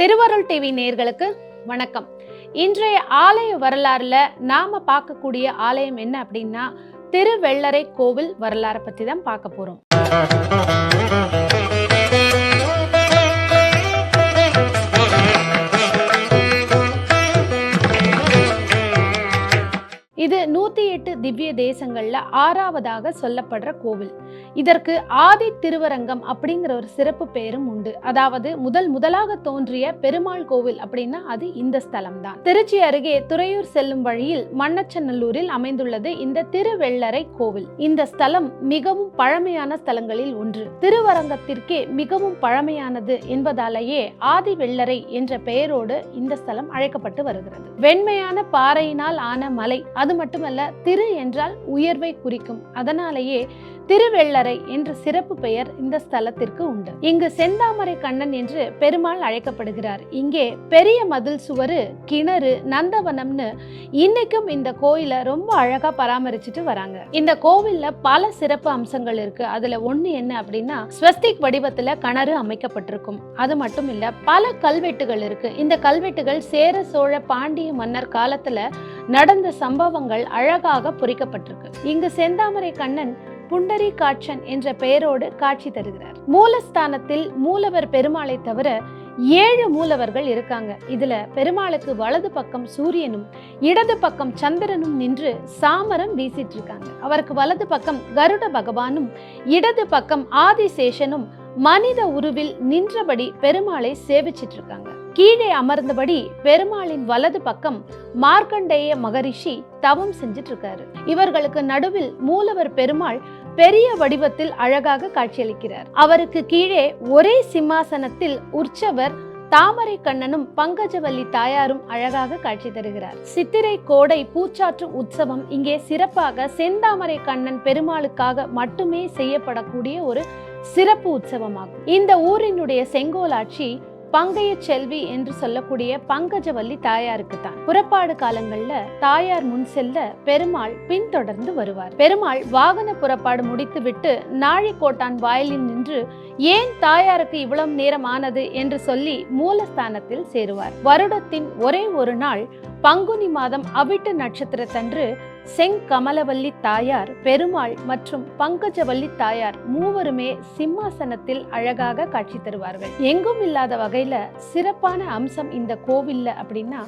திருவருள் டிவி நேர்களுக்கு வணக்கம். இன்றைய ஆலய வரலாறுல நாம பார்க்கக்கூடிய ஆலயம் என்ன அப்படின்னா திருவெள்ளரை கோவில் வரலாறை பத்தி தான் பார்க்க போறோம். இது நூத்தி எட்டு திவ்ய தேசங்கள்ல ஆறாவதாக சொல்லப்படுற கோவில். இதற்கு ஆதி திருவரங்கம் அப்படிங்கிற ஒரு சிறப்பு பெயரும் உண்டு. அதாவது முதல் முதலாக தோன்றிய பெருமாள் கோவில் அப்படின்னா அது இந்த ஸ்தலம் தான் திருச்சி அருகே துறையூர் செல்லும் வழியில் மண்ணச்சநல்லூரில் அமைந்துள்ளது இந்த திருவெள்ளரை கோவில். இந்த ஸ்தலம் மிகவும் பழமையான ஸ்தலங்களில் ஒன்று. திருவரங்கத்திற்கே மிகவும் பழமையானது என்பதாலேயே ஆதி வெள்ளரை என்ற பெயரோடு இந்த ஸ்தலம் அழைக்கப்பட்டு வருகிறது. வெண்மையான பாறையினால் ஆன மலை. அது மட்டுமல்ல திரு என்றால் உயர்வை குறிக்கும். அதனாலேயே திருவெள்ளரை என்ற சிறப்பு பெயர் இந்த ஸ்தலத்திற்கு உண்டு. இங்கு செந்தாமரை கண்ணன் என்று பெருமாள் அழைக்கப்படுகிறார். இங்கே பெரிய மதில் சுவரு கிணறு நந்தவனம்னு இன்னைக்கும் இந்த கோயிலை ரொம்ப அழகா பராமரிச்சுட்டு வராங்க. இந்த கோவில்ல பல சிறப்பு அம்சங்கள் இருக்கு. அதுல ஒண்ணு என்ன அப்படின்னா ஸ்வஸ்திக் வடிவத்துல கிணறு அமைக்கப்பட்டிருக்கும். அது மட்டும் இல்ல பல கல்வெட்டுகள் இருக்கு. இந்த கல்வெட்டுகள் சேர சோழ பாண்டிய மன்னர் காலத்துல நடந்த சம்பவங்கள் அழகாக பொறிக்கப்பட்டிருக்கு. இங்கு செந்தாமரை கண்ணன் புண்டரி காட்சன் என்ற பெயரோடு காட்சி தருகிறார். மூலஸ்தானத்தில் மூலவர் பெருமாளை தவிர ஏழு மூலவர்கள் இருக்காங்க. இதுல பெருமாளுக்கு வலது பக்கம் சூரியனும் இடது பக்கம் சந்திரனும் நின்று சாமரம் வீசிட்டு இருக்காங்க அவருக்கு வலது பக்கம் கருட பகவானும் இடது பக்கம் ஆதிசேஷனும் மனித உருவில் நின்றபடி பெருமாளை சேவிச்சிட்டு இருக்காங்க கீழே அமர்ந்தபடி பெருமாளின் வலது பக்கம் மார்க்கண்டேய மகரிஷி தவம் செஞ்சிட்டு இருக்காரு இவர்களுக்கு நடுவில் மூலவர் பெருமாள் பெரிய வடிவத்தில் அழகாக காட்சியளிக்கிறார். அவருக்கு கீழே ஒரே சிம்மாசனத்தில் உற்சவர் தாமரை கண்ணனும் பங்கஜவல்லி தாயாரும் அழகாக காட்சி தருகிறார். சித்திரை கோடை பூச்சாற்று உற்சவம் இங்கே சிறப்பாக செந்தாமரை கண்ணன் பெருமாளுக்காக மட்டுமே செய்யப்படக்கூடிய ஒரு சிறப்பு உற்சவமாகும். இந்த ஊரினுடைய செங்கோலாட்சி பங்கைய செல்வி என்று சொல்லக்கூடிய பங்கஜவல்லி தாயாருக்கு தான் புறப்பாடு காலங்கள்ல தாயார் முன் செல்ல பெருமாள் பின்தொடர்ந்து வருவார். பெருமாள் வாகன புறப்பாடு முடித்துவிட்டு நாழிக்கோட்டான் வாயிலில் நின்று ஏன் தாயாருக்கு இவ்வளவு நேரம் ஆனது? என்று சொல்லி மூலஸ்தானத்தில் சேருவார். வருடத்தின் ஒரே ஒரு நாள் பங்குனி மாதம் அவிட்டு நட்சத்திரத்தன்று செங்கமலவல்லி தாயார் பெருமாள் மற்றும் பங்கஜவல்லி தாயார் மூவருமே சிம்மாசனத்தில் அழகாக காட்சி தருவார்கள். எங்கும் இல்லாத வகையில சிறப்பான அம்சம் இந்த கோவில்ல அப்படின்னா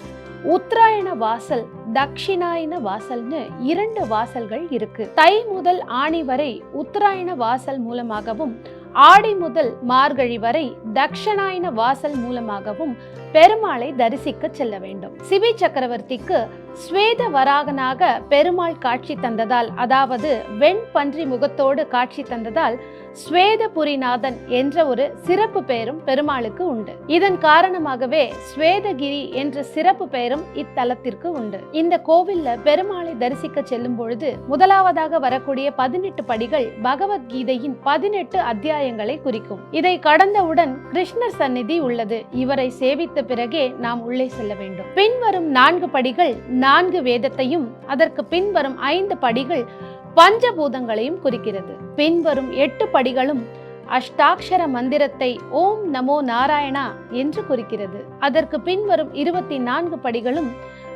உத்தராயண வாசல் தக்ஷிணாயன வாசல்னு இரண்டு வாசல்கள் இருக்கு. தை முதல் ஆணி வரை உத்தராயண வாசல் மூலமாகவும் ஆடி முதல் மார்கழி வரை தக்ஷணாயன வாசல் மூலமாகவும் பெருமாளை தரிசிக்க செல்ல வேண்டும். சிவி சக்கரவர்த்திக்கு ஸ்வேத வராகனாக பெருமாள் காட்சி தந்ததால் அதாவது வெண் பன்றி முகத்தோடு காட்சி தந்ததால் ஸ்வேதபுரிநாதன் என்ற ஒரு சிறப்பு பெயரும் பெருமாளுக்கு உண்டு. இதன் காரணமாகவே ஸ்வேதகிரி என்ற சிறப்பு பெயரும் இத்தலத்திற்கு உண்டு. இந்த கோவில்ல பெருமாளை தரிசிக்க செல்லும் பொழுது முதலாவதாக வரக்கூடிய பதினெட்டு படிகள் பகவத்கீதையின் பதினெட்டு அத்தியாயங்களை குறிக்கும். இதை கடந்தவுடன் கிருஷ்ணர் சந்நிதி உள்ளது. இவரை சேவித்த பிறகே நாம் உள்ளே செல்ல வேண்டும். பின்வரும் நான்கு படிகள் நான்கு வேதத்தையும் அதற்கு பின்வரும் ஐந்து படிகள் பஞ்சபூதங்களையும் குறிக்கிறது. பின்வரும் எட்டு படிகளும் அஷ்டாட்சர மந்திரத்தை ஓம் நமோ நாராயணா என்று குறிக்கிறது. அதற்கு பின்வரும் இருபத்தி நான்கு படிகளும்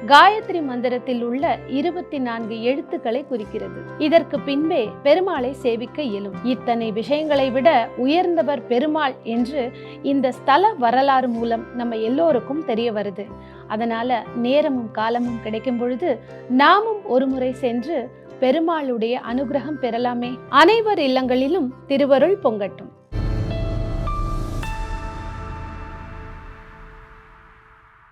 காயத்ரி மந்திரத்தில் உள்ள இருபத்தி நான்கு எழுத்துக்களை குறிக்கிறது. இதற்கு பின்பே பெருமாளை சேவிக்க இயலும். இத்தனை விஷயங்களை விட உயர்ந்தவர் பெருமாள் என்று இந்த ஸ்தல வரலாறு மூலம் நம்ம எல்லோருக்கும் தெரிய வருது. அதனால நேரமும் காலமும் கிடைக்கும் பொழுது நாமும் ஒருமுறை சென்று பெருமாளுடைய அனுகிரகம் பெறலாமே. அனைவர் இல்லங்களிலும் திருவருள் பொங்கட்டும்.